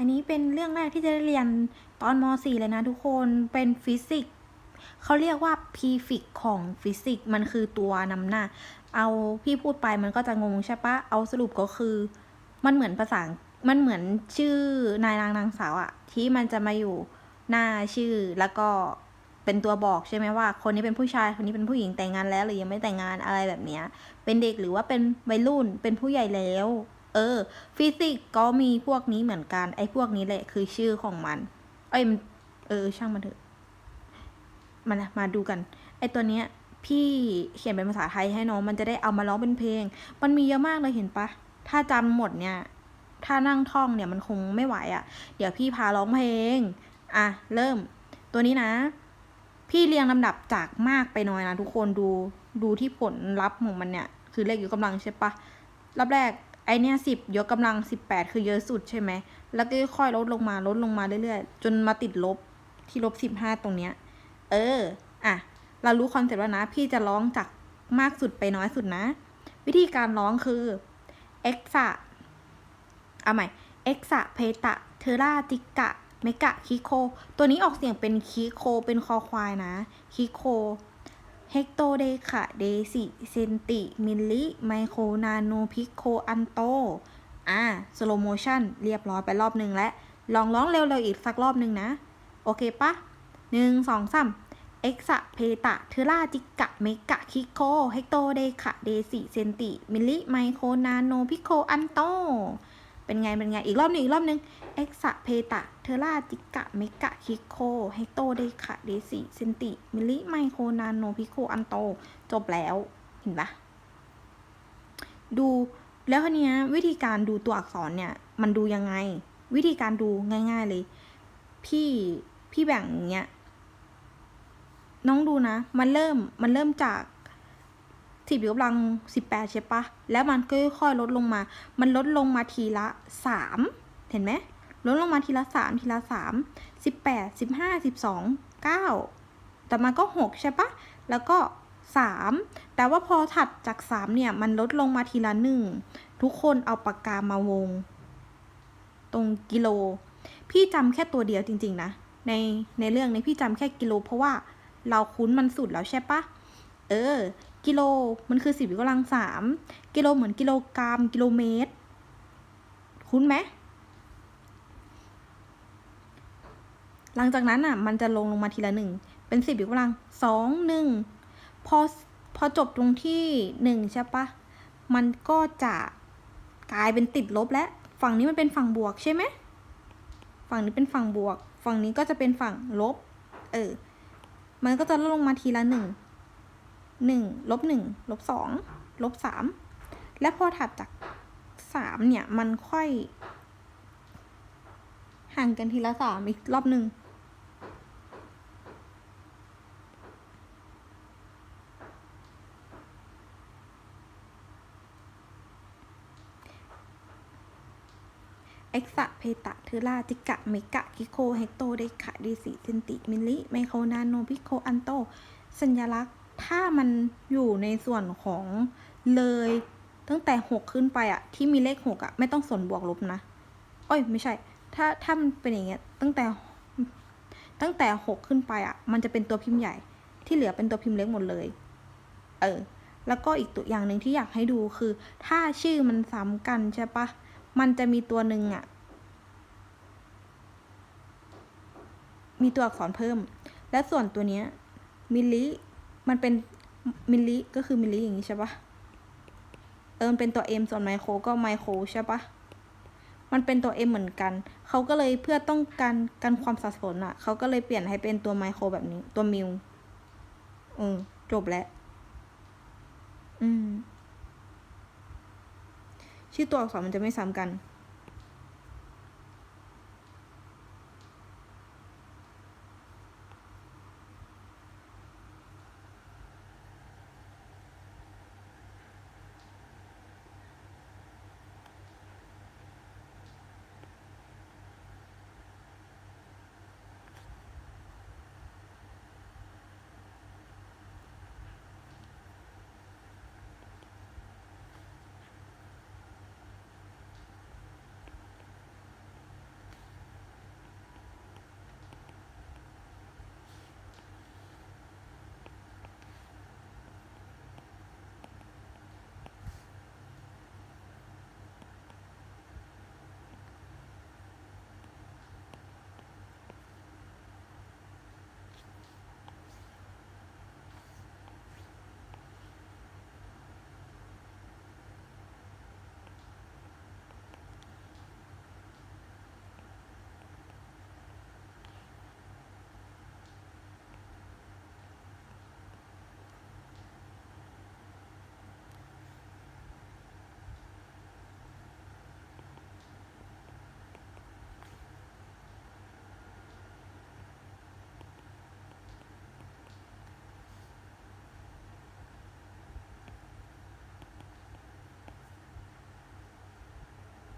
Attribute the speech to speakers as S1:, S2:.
S1: อันนี้เป็นเรื่องแรกที่จะได้เรียนตอนม .4 เลยนะทุกคนเป็นฟิสิกส์เขาเรียกว่าพีฟิกของฟิสิกส์มันคือตัวนำหน้า เอาพี่พูดไปมันก็จะงงใช่ปะเอาสรุปก็คือ มันเหมือนภาษามันเหมือนชื่อนายนางนางสาวอะที่มันจะมาอยู่หน้าชื่อแล้วก็เป็นตัวบอกใช่ไหมว่า คนนี้เป็นผู้ชายคนนี้เป็นผู้หญิงแต่งงานแล้ว หรือยังไม่แต่งงานอะไรแบบเนี้ยเป็นเด็กหรือว่าเป็นวัยรุ่นเป็นผู้ใหญ่แล้ว เออ ฟิสิกส์ก็มีพวกนี้เหมือนกัน ไอ้พวกนี้แหละคือชื่อของมัน เอ้ยมันเออ ช่างมันเถอะมานะมาดูกัน ไอ้ตัวเนี้ย พี่เขียนเป็นภาษาไทยให้น้องมันจะได้เอามาร้องเป็นเพลง มันมีเยอะมากเลยเห็นปะ ถ้าจำหมดเนี่ย ถ้านั่งท่องเนี่ยมันคงไม่ไหวอะ่ะ เดี๋ยวพี่พาร้องเพลง อะ เริ่ม ตัวนี้นะ พี่เรียงลำดับจากมากไปน้อยนะทุกคนดู ดูที่ผลลัพธ์ของมันเนี่ย คือเลขอยกกำลังใช่ปะรอบแรก อเนี่ยสิบยกกำลังสิบแปดคือเยอะสุดใช่ไหม แล้วก็ค่อยลดลงมาลดลงมาเรื่อยๆ จนมาติดลบที่ลบสิบห้าตรงเนี้ย เออ อะ เรารู้คอนเซ็ปต์แล้วนะ พี่จะร้องจากมากสุดไปน้อยสุดนะ วิธีการร้องคือเอ็กซะเอาใหม่เอ็กซะเพตะ เทราติกะ เมกะ คิโค ตัวนี้ออกเสียงเป็นคิโค เป็นคอควายนะ คิโค เฮกโตเดคะเดซิเซนติ มิลลิ ไมโคร นาโน พิโค อันโต อ่าสโลโมชันเรียบร้อยไปรอบหนึ่งแล้ว ลองร้องเร็วๆอีกสักรอบหนึ่งนะ โอเคปะหนึ่งสองสามเอ็กซะเพตะเทราจิกะ เมกะ คิโค เฮกโตเดคะเดซิเซนติ มิลลิ ไมโคร นาโน พิโค อันโต เป็นไง เป็นไง อีกรอบหนึ่งอีกรอบหนึ่งเอ็กซะเพตะ เทราจิกะ เมกะ คิโคเฮโตเดคะเดซิเซนติ มิลิ ไมโครนาโน พิโค อันโต จบแล้ว เห็นปะดู แล้วคันนี้ยวิธีการดูตัวอักษรเนี่ย มันดูยังไง วิธีการดูง่าย ๆเลย พี่ พี่แบ่งอย่างเงี้ย น้องดูนะ มันเริ่ม มันเริ่มจาก สิบยกกำลังสิบแปดใช่ปะแล้วมันก็ค่อยลดลงมา มันลดลงมาทีละสามเห็นไหมลดลงมาทีละสามทีละสามสิบแปดสิบห้าสิบสองเก้าแต่มันก็หกใช่ปะแล้วก็สามแต่ว่าพอถัดจากสามเนี่ย มันลดลงมาทีละหนึ่งทุกคนเอาปากกามาวง ตรงกิโล พี่จำแค่ตัวเดียวจริง ๆ นะ ในในเรื่องนี้พี่จำแค่กิโล เพราะว่าเราคุ้นมันสุดแล้วใช่ปะเออ กิโลมันคือสิบยกกำลังสามกิโลเหมือนกิโลกรัมกิโลเมตร คุ้นไหมหลังจากนั้นอะ มันจะลงลงมาทีละหนึ่งเป็นสิบยกกำลังสองหนึ่งพอพอจบตรงที่หนึ่งใช่ปะมันก็จะกลายเป็นติดลบแล้วฝั่งนี้มันเป็นฝั่งบวกใช่ไหมฝั่งนี้เป็นฝั่งบวก ฝั่งนี้ก็จะเป็นฝั่งลบ เออ มันก็จะลดลงมาทีละหนึ่ง หนึ่งลบหนึ่งลบสองลบสามและพอถัดจากสามเนี่ย มันค่อย ห่างกันทีละสามอีกรอบหนึ่งเอ็กซะเพตะเทอราจิกะเมกะกิโคเฮกโตเดคะเดซิเซนติมิลลิไมโครนาโนพิโคอันโต สัญลักษณ ถ้ามันอยู่ในส่วนของเลยตั้งแต่หกขึ้นไปอะที่มีเลขหกอะไม่ต้องส่วนบวกลบนะโอ้ยไม่ใช่ ถ้าถ้ามันเป็นอย่างเงี้ยตั้งแต่ตั้งแต่หกขึ้นไปอะมันจะเป็นตัวพิมพ์ใหญ่ที่เหลือเป็นตัวพิมพ์เล็กหมดเลย เออ แล้วก็อีกตัวอย่างหนึ่งที่อยากให้ดูคือ ถ้าชื่อมันซ้ำกันใช่ปะมันจะมีตัวหนึ่งอะมีตัวอักษรเพิ่ม และส่วนตัวเนี้ยมิลลิ มันเป็นมิลลิก็คือมิลลิอย่างนี้ใช่ปะเออมันเป็นตัว M ส่วนไมโครก็ไมโครใช่ปะมันเป็นตัว M เหมือนกัน เขาก็เลยเพื่อต้องการกันความสับสนอะ เขาก็เลยเปลี่ยนให้เป็นตัวไมโครแบบนี้ ตัวมิลอืมจบแล้ว อืม ชื่อตัวอักษรมันจะไม่ซ้ำกัน